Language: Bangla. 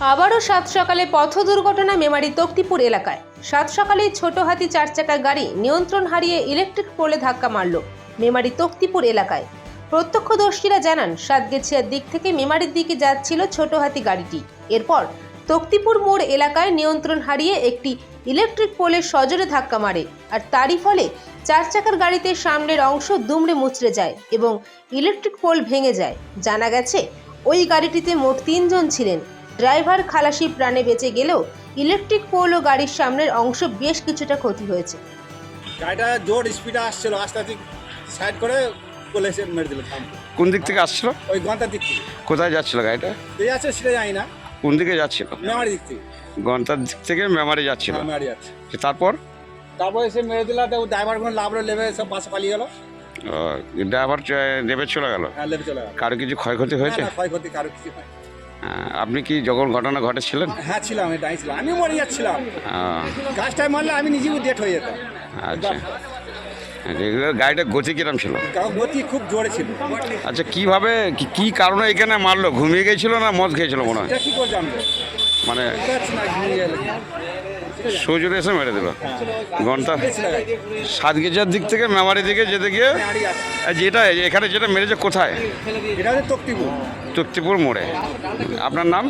আবারও সাত সকালে পথ দুর্ঘটনা মেমারি তক্তিপুর এলাকায়। সাত সকালে ছোট হাতি চার চাকা গাড়ি নিয়ন্ত্রণ হারিয়ে ইলেকট্রিক পোলে ধাক্কা মারল মেমারি তক্তিপুর এলাকায়। প্রত্যক্ষদর্শীরা জানান, সাতগেছিয়ার দিক থেকে মেমারির দিকে যাচ্ছিল ছোট হাতি গাড়িটি। এরপর তক্তিপুর মোড় এলাকায় নিয়ন্ত্রণ হারিয়ে একটি ইলেকট্রিক পোলের সজোরে ধাক্কা মারে আর তারই ফলে চার চাকার গাড়িতে সামনের অংশ দুমড়ে মুচড়ে যায় এবং ইলেকট্রিক পোল ভেঙে যায়। জানা গেছে, ওই গাড়িটিতে মোট তিনজন ছিলেন। ড্রাইভার খালাসি প্রাণে বেঁচে গেলেও ইলেকট্রিক পোল ও গাড়ির সামনের অংশ বেশ কিছুটা ক্ষতি হয়েছে। গাড়িটা জোর স্পিডে আসছিল আস্তে আস্তে সাইড করে বলে এসে মেরে দিল কোন দিক থেকে আসছিল? ওই গন্তার দিক থেকে। কোথায় যাচ্ছিল গাড়িটা? এই আছে সেটা জানি না। কোন দিকে যাচ্ছিল? মেমারি দিক থেকে। গন্তার দিক থেকে মেমারি যাচ্ছিল। হ্যাঁ, মেমারি আছে। তারপর? তারপর এসে মেরে দিল তো ড্রাইভার কোনো লাভরে লেবে সব বাসে পালিয়ে গেল। ড্রাইভার নেবে চলে গেল? হ্যাঁ লেবে চলে গেল। কারও কিছু ক্ষয়ক্ষতি হয়েছে? ক্ষয়ক্ষতি কারও কিছু হয় আপনি কি যখন ঘটনা ঘটেছিলেন? হ্যাঁ ছিলাম আমি আমি মরে যাচ্ছিলাম। গাছটায় মারলে আমি নিজেও ডেট হয়ে যেতাম। আচ্ছা। গাড়িটা গতি কিরম ছিল? গতি খুব জোরে ছিল। আচ্ছা কীভাবে কি- কারণে এখানে মারলো? ঘুমিয়ে গেছিল না মদ খেয়েছিল মনে হয়? কি করে জানব মানে সজুরে এসে মেরে দিল। ঘণ্টা সাত গেজার দিক থেকে মেমারি দিকে যেতে গিয়ে যেটা এখানে যেটা মেরেছে কোথায়? তক্তিপুর। তক্তিপুর মোড়ে। আপনার নাম?